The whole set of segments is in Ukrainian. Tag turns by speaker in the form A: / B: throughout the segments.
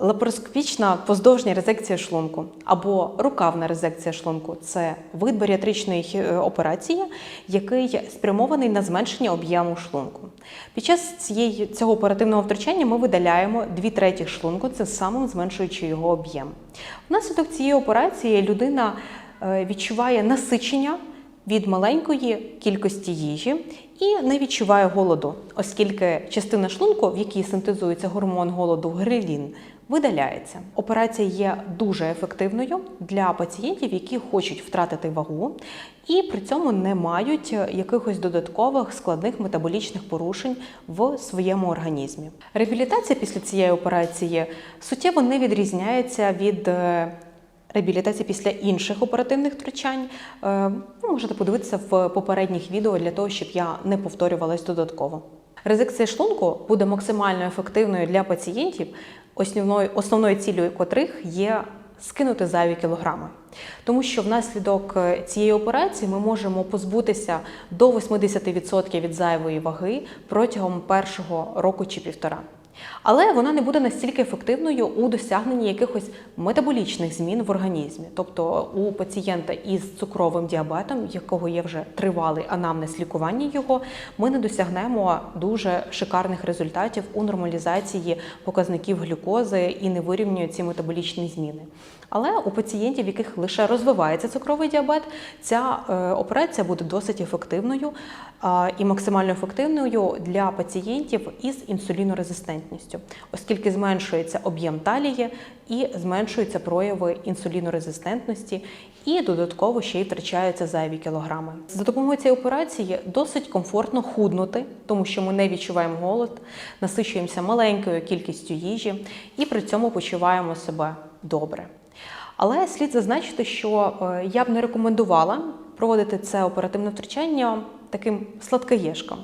A: Лапароскопічна поздовжня резекція шлунку або рукавна резекція шлунку це вид баріатричної е, операції, який спрямований на зменшення об'єму шлунку. Під час цієї, цього оперативного втручання ми видаляємо дві треті шлунку, це самим зменшуючи його об'єм. Внаслідок цієї операції людина е, відчуває насичення від маленької кількості їжі і не відчуває голоду, оскільки частина шлунку, в якій синтезується гормон голоду грилін, видаляється. Операція є дуже ефективною для пацієнтів, які хочуть втратити вагу і при цьому не мають якихось додаткових складних метаболічних порушень в своєму організмі. Реабілітація після цієї операції суттєво не відрізняється від е, реабілітації після інших оперативних втручань. Е, Ви можете подивитися в попередніх відео для того, щоб я не повторювалась додатково. Резекція шлунку буде максимально ефективною для пацієнтів, основною, основною цілею котрих є скинути зайві кілограми. Тому що внаслідок е, цієї операції ми можемо позбутися до 80% від зайвої ваги протягом першого року чи півтора. Але вона не буде настільки ефективною у досягненні якихось метаболічних змін в організмі. Тобто у пацієнта із цукровим діабетом, якого є вже тривалий анамнез лікування його, ми не досягнемо дуже шикарних результатів у нормалізації показників глюкози і не вирівнює ці метаболічні зміни. Але у пацієнтів, в яких лише розвивається цукровий діабет, ця е, операція буде досить ефективною і максимально ефективною для пацієнтів із інсулінорезистентністю, оскільки зменшується об'єм талії і зменшуються прояви інсулінорезистентності, і додатково ще й втрачаються зайві кілограми. За допомогою цієї операції досить комфортно худнути, тому що ми не відчуваємо голод, насичуємося маленькою кількістю їжі і при цьому почуваємо себе добре. Але слід зазначити, що е, я б не рекомендувала проводити це оперативне втручання таким сладкоєшкам,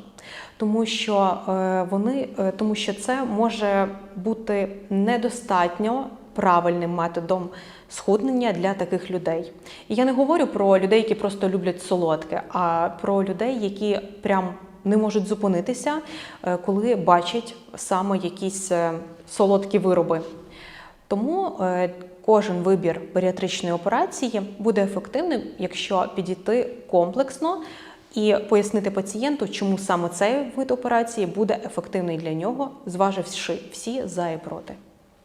A: тому що е, вони, е, тому що це може бути недостатньо правильним методом схуднення для таких людей. І я не говорю про людей, які просто люблять солодке, а про людей, які прям не можуть зупинитися, коли бачать саме якісь солодкі вироби. Тому е, кожен вибір баріатричної операції буде ефективним, якщо підійти комплексно і пояснити пацієнту, чому саме цей вид операції буде ефективний для нього, зваживши всі за і проти.